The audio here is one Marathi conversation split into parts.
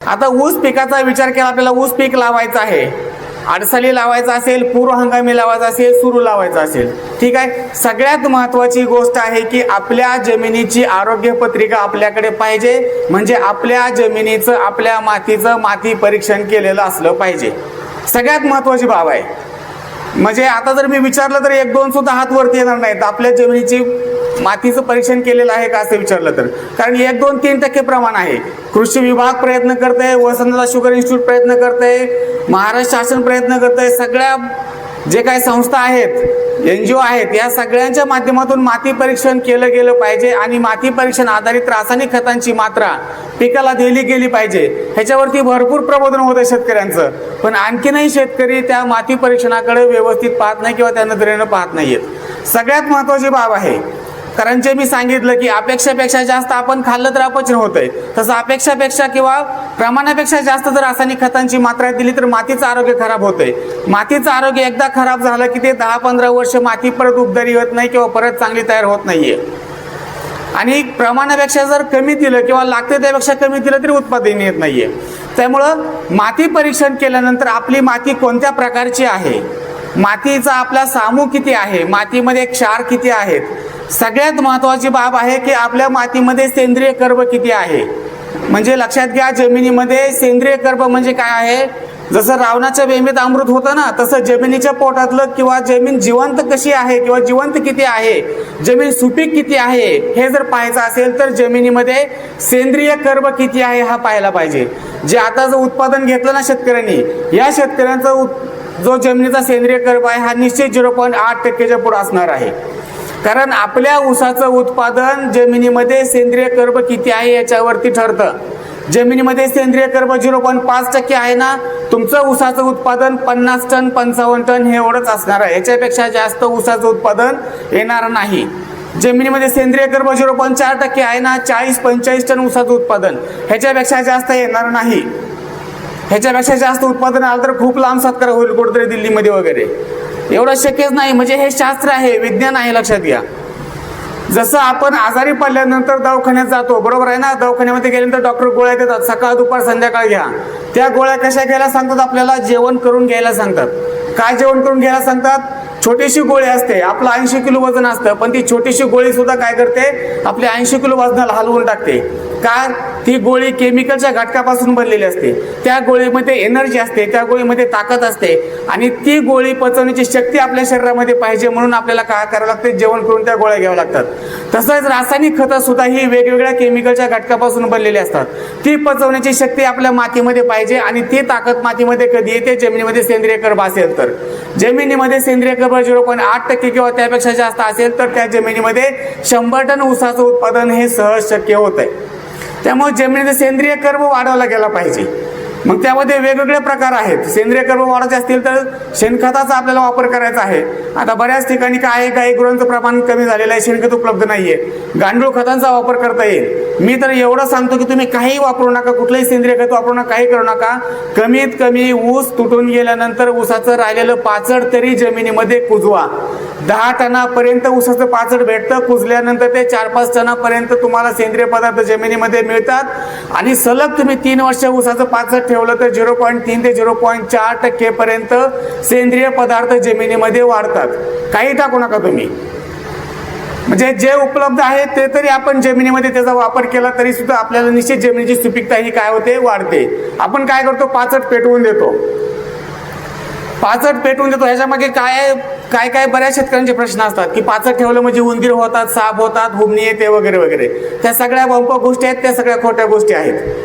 आता ऊस पिकाचा विचार केला आपल्याला ऊस पीक लावायचं आहे. अडसाली लावायचं असेल पूर्व हंगामी लावायचा असेल सुरू लावायचा असेल. ठीक आहे? सगळ्यात महत्वाची गोष्ट आहे की आपल्या जमिनीची आरोग्य पत्रिका आपल्याकडे पाहिजे. म्हणजे आपल्या जमिनीचं आपल्या मातीचं माती परीक्षण केलेलं असलं पाहिजे. सगळ्यात महत्वाची बाब आहे. म्हणजे आता जर मी विचारलं तर एक दोन सुद्धा हात वरती येणार नाहीत. आपल्या जमिनीची मातीचं परीक्षण केलेलं आहे का असं विचारलं तर? कारण एक दोन तीन टक्के प्रमाण आहे. कृषी विभाग प्रयत्न करत आहे वसंतदा शुगर इन्स्टिट्यूट प्रयत्न करत आहे महाराष्ट्र शासन प्रयत्न करत आहे सगळ्या जे काही संस्था आहेत एन जी ओ आहेत या सगळ्यांच्या माध्यमातून माती परीक्षण केलं गेलं पाहिजे आणि माती परीक्षण आधारित रासायनिक खतांची मात्रा पिकाला दिली गेली पाहिजे. ह्याच्यावरती भरपूर प्रबोधन होतं शेतकऱ्यांचं. पण आणखीनही शेतकरी त्या माती परीक्षणाकडे व्यवस्थित पाहत नाही किंवा त्या नजरेनं पाहत नाहीयेत. सगळ्यात महत्वाची बाब आहे कारण जे मी सांगितलं की अपेक्षापेक्षा जास्त आपण खाल्लं तर अपचन होतंय. तसं अपेक्षापेक्षा किंवा प्रमाणापेक्षा जास्त जर रासायनिक खतांची मात्रा दिली तर मातीचं आरोग्य खराब होतंय. मातीचं आरोग्य एकदा खराब झालं की ते दहा पंधरा वर्ष माती परत उबदारी होत नाही किंवा परत चांगली तयार होत नाहीये. आणि प्रमाणापेक्षा जर कमी दिलं किंवा लागते त्यापेक्षा कमी दिलं तरी उत्पादन येत नाहीये. त्यामुळं माती परीक्षण केल्यानंतर आपली माती कोणत्या प्रकारची आहे? मातीचा आपला सामू किती आहे? मातीमध्ये क्षार किती आहेत? सगळ्यात महत्वाची बाब आहे की आपल्या मातीमध्ये सेंद्रिय कर्ब किती आहे? म्हणजे लक्षात घ्या जमिनीमध्ये सेंद्रिय कर्ब म्हणजे काय आहे? जसं रावणाच्या बेंबीत अमृत होतं ना तसं जमिनीच्या पोटातलं किंवा जमीन जिवंत कशी आहे किंवा जिवंत किती आहे जमीन सुपीक किती आहे हे जर पाहायचं असेल तर जमिनीमध्ये सेंद्रिय कर्ब किती आहे हा पाहायला पाहिजे. जे आता जो उत्पादन घेतलं ना शेतकऱ्यांनी या शेतकऱ्यांचा जो जमिनीचा सेंद्रिय कर्ब आहे हा निश्चित झिरो पॉईंट आठ टक्केच्या पुढे असणार आहे. कारण आपल्या ऊसाचं उत्पादन जमिनीमध्ये सेंद्रिय कर्ब किती आहे याच्यावरती ठरतं. जमिनीमध्ये सेंद्रिय कर्ब झिरो पॉईंट पाच टक्के आहे ना तुमचं ऊसाचं उत्पादन पन्नास टन पंचावन्न टन हे एवढंच असणार आहे. याच्यापेक्षा जास्त ऊसाचं उत्पादन येणार नाही. जमिनीमध्ये सेंद्रिय कर्ब झिरो पॉईंट चार टक्के आहे ना चाळीस पंचेचाळीस टन ऊसाचं उत्पादन ह्याच्यापेक्षा जास्त येणार नाही. ह्याच्यापेक्षा जास्त उत्पादन आलं तर खूप लांब सत्कार होईल कुठेतरी दिल्लीमध्ये वगैरे. एवढं शक्यच नाही. म्हणजे हे शास्त्र आहे विज्ञान आहे लक्षात घ्या. जसं आपण आजारी पडल्यानंतर दवाखान्यात जातो बरोबर आहे ना? दवाखान्यामध्ये गेल्यानंतर डॉक्टर गोळ्या देतात सकाळ दुपार संध्याकाळ घ्या. त्या गोळ्या कशा घ्यायला सांगतात आपल्याला? जेवण करून घ्यायला सांगतात. काय जेवण करून घ्यायला सांगतात? छोटीशी गोळी असते. आपलं ऐंशी किलो वजन असतं पण ती छोटीशी गोळी सुद्धा काय करते? आपल्या ऐंशी किलो वजनाला हलवून टाकते. का? ती गोळी केमिकलच्या घटकापासून बनलेली असते. त्या गोळीमध्ये एनर्जी असते त्या गोळीमध्ये ताकद असते आणि ती गोळी पचवण्याची शक्ती आपल्या शरीरामध्ये पाहिजे म्हणून आपल्याला काय करावं लागते? जेवण करून त्या गोळ्या घ्याव्या लागतात. तसंच रासायनिक खतं सुद्धा ही वेगवेगळ्या केमिकलच्या घटकापासून बनलेली असतात. ती पचवण्याची शक्ती आपल्या मातीमध्ये पाहिजे आणि ती ताकद मातीमध्ये कधी येते? जमिनीमध्ये सेंद्रिय कर्ब असेल तर. जमिनीमध्ये सेंद्रिय कर्ब झिरो पॉईंट आठ टक्के किंवा त्यापेक्षा जास्त असेल तर त्या जमिनीमध्ये शंभर टन ऊसाचं उत्पादन हे सहज शक्य होत आहे त्यामुळे जमिनीचा सेंद्रिय कर्म वाढवला गेला पाहिजे. मग त्यामध्ये वेगवेगळे प्रकार आहेत. सेंद्रिय कर्म वाढायचे असतील तर शेणखताचा आपल्याला वापर करायचा आहे. आता बऱ्याच ठिकाणी काय आहे गाई गुरांचं प्रमाण कमी झालेलं आहे शेणखत उपलब्ध नाहीये. गांडूळ खतांचा वापर करता येईल. मी तर एवढं सांगतो की तुम्ही काही वापरू नका कुठलंही सेंद्रिय खत वापरू नका काही करू नका. कमीत कमी ऊस तुटून गेल्यानंतर ऊसाचं राहिलेलं पाचड तरी जमिनीमध्ये कुजवा. दहा टनापर्यंत ऊसाचं पाचड भेटतं कुजल्यानंतर ते चार पाच टनापर्यंत तुम्हाला सेंद्रिय पदार्थ जमिनीमध्ये मिळतात. आणि सलग तुम्ही तीन वर्ष ऊसाचं पाचड ठेवलं तर झिरो पॉईंट तीन ते झिरो पॉईंट चार टक्केपर्यंत सेंद्रिय पदार्थ जमिनीमध्ये वाढतात. काही टाकू नका तुम्ही. म्हणजे जे उपलब्ध आहे ते तरी आपण जमिनीमध्ये त्याचा वापर केला तरी सुद्धा आपल्याला निश्चित जमिनीची सुपीकता ही काय होते? वाढते. आपण काय करतो? पाचट पेटवून देतो. पाचट पेटवून देतो. ह्याच्यामागे काय काय काय बऱ्याच शेतकऱ्यांचे प्रश्न असतात की पाचट ठेवलं म्हणजे उंदीर होतात साप होतात हुमणी येते वगैरे वगैरे. त्या सगळ्या बंप गोष्टी आहेत त्या सगळ्या खोट्या गोष्टी आहेत.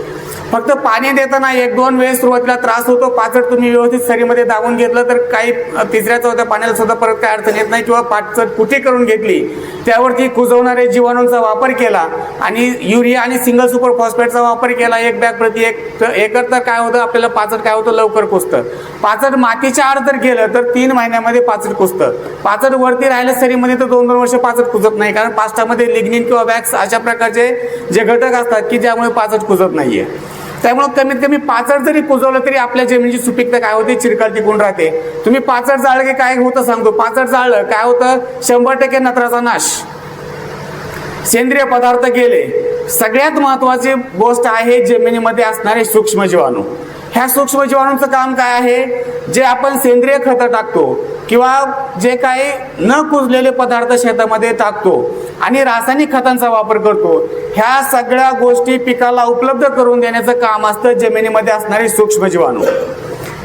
फक्त पाणी देताना एक दोन वेळेस सुरुवातीला त्रास होतो. पाचट तुम्ही व्यवस्थित सरीमध्ये दाबून घेतलं तर काही तिसऱ्या चौथ्या पाण्याला सुद्धा परत काय अडचण येत नाही किंवा पाचट कुठे करून घेतली त्यावरती कुजवणारे जीवाणूंचा वापर केला आणि युरिया आणि सिंगल सुपर फॉस्फेटचा वापर केला एक बॅग प्रति एक एकर तर काय होतं आपल्याला पाचट काय होतं लवकर कुसतं पाचट मातीच्या आड जर गेलं तर तीन महिन्यामध्ये पाचट कुसतं पाचट वरती राहिलं सरीमध्ये तर दोन दोन वर्ष पाचट कुजत नाही कारण पाचटामध्ये लिग्निन किंवा वॅक्स अशा प्रकारचे जे घटक असतात की ज्यामुळे पाचट कुजत नाहीये. त्यामुळे कमीत कमी पाचड जरी कुजवलं तरी आपल्या जमिनीची सुपीकता काय होते? चिरकाल टिकून राहते. तुम्ही पाचड जाळलं की काय होतं सांगतो. पाचड जाळलं काय होतं? शंभर टक्के नत्राचा नाश. सेंद्रिय पदार्थ गेले. सगळ्यात महत्वाची गोष्ट आहे जमिनीमध्ये असणारे सूक्ष्म जीवाणू ह्या सूक्ष्म जीवाणूंचं काम काय आहे? जे आपण सेंद्रिय खतं टाकतो किंवा जे काही न कुजलेले पदार्थ शेतामध्ये टाकतो आणि रासायनिक खतांचा वापर करतो ह्या सगळ्या गोष्टी पिकाला उपलब्ध करून देण्याचं काम असतं जमिनीमध्ये असणारे सूक्ष्म जीवाणू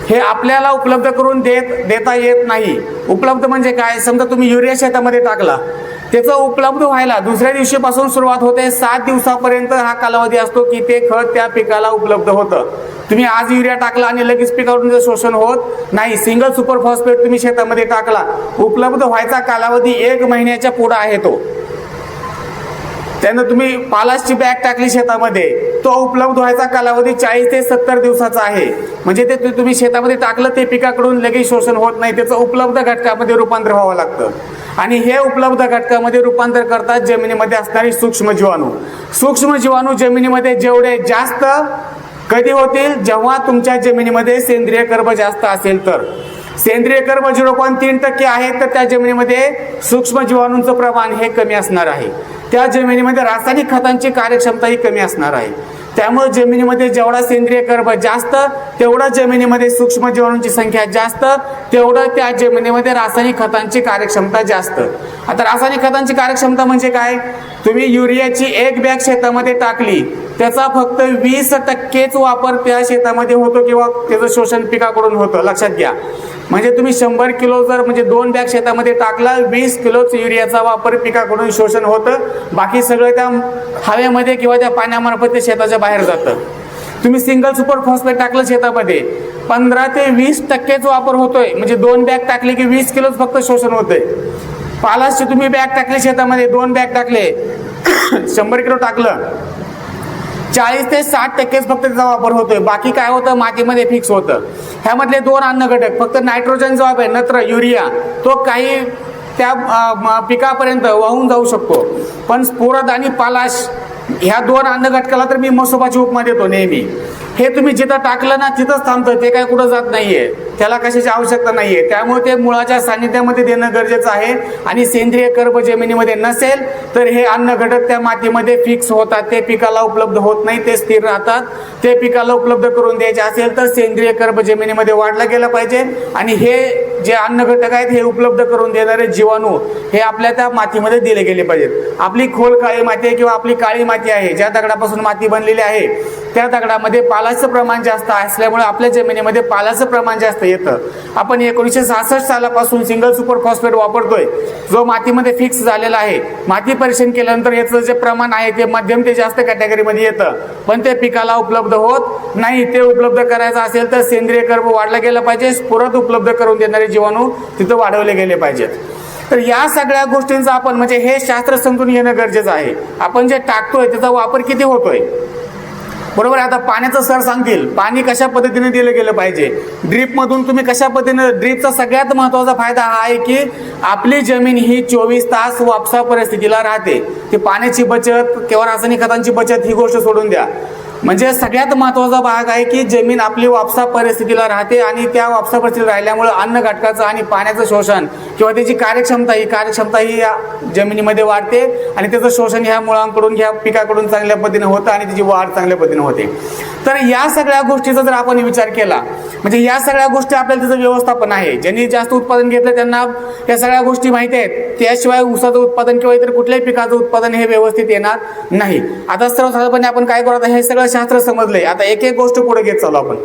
हे आपल्याला उपलब्ध करून देत देता येत नाही. उपलब्ध म्हणजे काय? समजा तुम्ही युरिया शेतामध्ये टाकला त्याचं उपलब्ध व्हायला दुसऱ्या दिवशीपासून सुरुवात होते. सात दिवसापर्यंत हा कालावधी असतो की ते खत त्या पिकाला उपलब्ध होतं. तुम्ही आज युरिया टाकला आणि लगेच पिकावरून शोषण होत नाही सिंगल सुपर फॉस्फेट तुम्ही शेतामध्ये टाकला उपलब्ध व्हायचा कालावधी एक महिन्याच्या पुढं आहे तो. त्यानं तुम्ही पालासची बॅग टाकली शेतामध्ये तो उपलब्ध व्हायचा कालावधी चाळीस ते सत्तर दिवसाचा आहे. म्हणजे ते तुम्ही शेतामध्ये टाकलं ते पिकाकडून लगेच शोषण होत नाही त्याचं उपलब्ध घटकामध्ये रूपांतर व्हावं लागतं. आणि हे उपलब्ध घटकामध्ये रूपांतर करतात जमिनीमध्ये असणारी सूक्ष्म जीवाणू. सूक्ष्म जीवाणू जमिनीमध्ये जेवढे जास्त कधी होतील? जेव्हा तुमच्या जमिनीमध्ये सेंद्रिय कर्ब जास्त असेल तर. सेंद्रिय कर्ब झिरो पॉईंट तीन टक्के आहे तर त्या जमिनीमध्ये सूक्ष्म जीवाणूंचं प्रमाण हे कमी असणार आहे. त्या जमिनीमध्ये रासायनिक खतांची कार्यक्षमताही कमी असणार आहे. त्यामुळे जमिनीमध्ये जेवढा सेंद्रिय कर्ब जास्त तेवढा जमिनीमध्ये सूक्ष्म जीवाणूंची संख्या जास्त तेवढं त्या जमिनीमध्ये रासायनिक खतांची कार्यक्षमता जास्त. आता रासायनिक खतांची कार्यक्षमता म्हणजे काय? तुम्ही युरियाची एक बॅग शेतामध्ये टाकली त्याचा फक्त वीस टक्केच वापर त्या शेतामध्ये होतो किंवा त्याचं शोषण पिकाकडून होतं. लक्षात घ्या. म्हणजे तुम्ही शंभर किलो जर म्हणजे दोन बॅग शेतामध्ये टाकला वीस किलोच युरियाचा वापर पिकाकडून शोषण होतं. बाकी सगळं त्या हवेमध्ये किंवा त्या पाण्यामार्फत ते शेताच्या बाहेर जातं. तुम्ही सिंगल सुपर फॉस्फेट टाकलं शेतामध्ये पंधरा ते वीस टक्केच वापर होतोय. म्हणजे दोन बॅग टाकले की वीस किलोच फक्त शोषण होतंय. पालासचे तुम्ही बॅग टाकले शेतामध्ये दोन बॅग टाकले. शंभर किलो टाकलं. चाळीस ते साठ टक्केच फक्त त्याचा वापर होतोय. बाकी काय होतं मातीमध्ये फिक्स होतं. ह्यामधले दोन अन्न घटक फक्त नायट्रोजन जो आहे नत्र युरिया तो काही त्या पिकापर्यंत वाहून जाऊ शकतो. पण स्फोरद आणि पालाश ह्या दोन अन्न घटकाला तर मी मसोबाची उपमा देतो नेहमी. हे तुम्ही जिथं टाकलं ना तिथंच थांबतं. ते काय कुठं जात नाहीये. त्याला कशाची आवश्यकता नाहीये. त्यामुळे ते मुळाच्या सान्निध्यामध्ये देणं गरजेचं आहे. आणि सेंद्रिय कर्ब जमिनीमध्ये नसेल तर हे अन्न घटक त्या मातीमध्ये फिक्स होतात. ते पिकाला उपलब्ध होत नाही ते स्थिर राहतात. ते पिकाला उपलब्ध करून द्यायचे असेल तर सेंद्रिय कर्ब जमिनीमध्ये वाढला गेला पाहिजे. आणि हे जे अन्न घटक आहेत हे उपलब्ध करून देणारे जीवाणू हे आपल्या त्या मातीमध्ये दिले गेले पाहिजेत. आपली खोल काळी माती आहे किंवा आपली काळी माती आहे ज्या दगडापासून माती बनलेली आहे त्या दगडामध्ये पालाचं प्रमाण जास्त असल्यामुळे आपल्या जमिनीमध्ये पालाचं प्रमाण जास्त येतं. आपण एकोणीसशे सहासष्ट सालापासून सिंगल सुपर फॉस्फेट वापरतोय. जो मातीमध्ये फिक्स झालेला आहे. माती परीक्षण केल्यानंतर याचं जे प्रमाण आहे ते मध्यम ते जास्त कॅटेगरीमध्ये येतं. पण ते पिकाला उपलब्ध होत नाही. ते उपलब्ध करायचं असेल तर सेंद्रिय कर्ब वाढला गेला पाहिजे. स्फुरत उपलब्ध करून देणारे जीवाणू तिथं वाढवले गेले पाहिजेत. तर या सगळ्या गोष्टींचा आपण म्हणजे हे शास्त्र समजून येणं गरजेचं आहे. आपण जे टाकतोय त्याचा वापर किती होतोय? बरोबर आहे? आता पाण्याचं सर सांगतील पाणी कशा पद्धतीने दिलं गेलं पाहिजे? ड्रीपमधून तुम्ही कशा पद्धतीने ड्रीपचा सगळ्यात महत्त्वाचा फायदा हा आहे की आपली जमीन ही चोवीस तास वापसा परिस्थितीला राहते. ती पाण्याची बचत किंवा रासायनिक खतांची बचत ही गोष्ट सोडून द्या. म्हणजे सगळ्यात महत्त्वाचा भाग आहे की जमीन आपली वापसा परिस्थितीला राहते आणि त्या वापसा परिस्थितीत राहिल्यामुळे अन्न घटकाचं आणि पाण्याचं शोषण किंवा त्याची कार्यक्षमता ही कार्यक्षमता ही या जमिनीमध्ये वाढते आणि त्याचं शोषण ह्या मुळांकडून ह्या पिकाकडून चांगल्या पद्धतीने होतं आणि त्याची वाढ चांगल्या पद्धतीने होते. तर या सगळ्या गोष्टीचा जर आपण विचार केला म्हणजे या सगळ्या गोष्टी आपल्याला त्याचं व्यवस्थापन आहे. ज्यांनी जास्त उत्पादन घेतलं त्यांना या सगळ्या गोष्टी माहिती आहेत. त्याशिवाय ऊसाचं उत्पादन किंवा इतर कुठल्याही पिकाचं उत्पादन हे व्यवस्थित येणार नाही. आता सर्वसाधारणपणे आपण काय करत हे सगळं शास्त्र समजलंय. आता एक एक गोष्ट पुढे घेत चालू आपण.